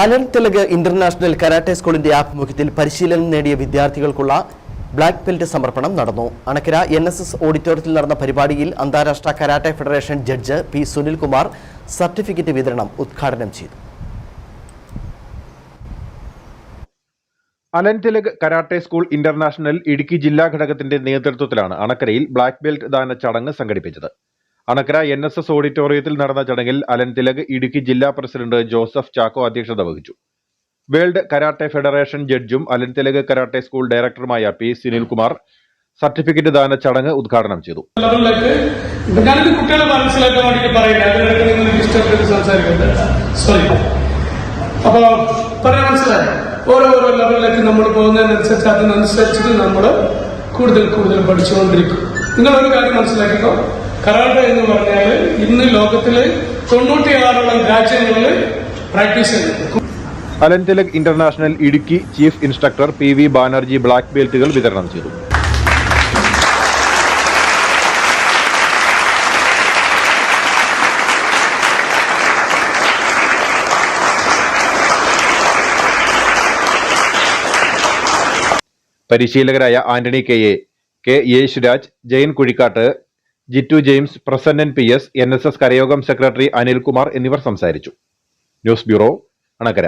Allen Tilak international karate സ്കൂളിന്റെ ആഭിമുഖ്യത്തിൽ പരിശീലനം നേടിയ വിദ്യാർത്ഥികൾക്കുള്ള ബ്ലാക്ക് ബെൽറ്റ് സമർപ്പണം നടന്നു. അണക്കര എൻ എസ് എസ് ഓഡിറ്റോറിയത്തിൽ നടന്ന പരിപാടിയിൽ അന്താരാഷ്ട്ര karate federation judge P Sunilkumar certificate വിതരണം ഉദ്ഘാടനം ചെയ്തു. Alan Thilak karate school international Idukki ജില്ലാ ഘടകത്തിന്റെ നേതൃത്വത്തിലാണ് അണക്കരയിൽ ബ്ലാക്ക് ബെൽറ്റ് ദാന ചടങ്ങ് സംഘടിപ്പിച്ചത്. അണക്കര എൻ എസ് എസ് ഓഡിറ്റോറിയത്തിൽ നടന്ന ചടങ്ങിൽ അലൻ തിലക് ഇടുക്കി ജില്ലാ പ്രസിഡന്റ് ജോസഫ് ചാക്കോ അധ്യക്ഷത വഹിച്ചു. വേൾഡ് കരാട്ടെ ഫെഡറേഷൻ ജഡ്ജും അലൻ തിലക് കരാട്ടെ സ്കൂൾ ഡയറക്ടറുമായ പി സുനിൽകുമാർ സർട്ടിഫിക്കറ്റ് ദാന ചടങ്ങ് ഉദ്ഘാടനം ചെയ്തു. സോറി അപ്പൊ പറയാൻ മനസ്സിലായി? ഓരോ ഓരോ ലെവലിലേക്ക് നമ്മൾ പോകുന്നതിനനുസരിച്ച് അതിനനുസരിച്ചിട്ട് നമ്മൾ കൂടുതൽ കൂടുതൽ പഠിച്ചുകൊണ്ടിരിക്കും. നിങ്ങൾ ഒരു കാര്യം മനസ്സിലാക്കിക്കോ? കരാട്ടെ എന്ന് പറഞ്ഞാൽ ഇന്ന് ലോകത്തിലെ തൊണ്ണൂറ്റിയാറോളം രാജ്യങ്ങളിൽ പ്രാക്ടീസ് ചെയ്യുന്നുണ്ട് Alan international Idukki chief instructor P V Banerjee black ബെൽറ്റുകൾ വിതരണം ചെയ്തു. പരിശീലകരായ Antony K A K Yesuraj Jayan Kuzhikkattu Jittu James Prasannan P S N S S Karayogam secretary Anilkumar എന്നിവർ സംസാരിച്ചു. News bureau Anakkara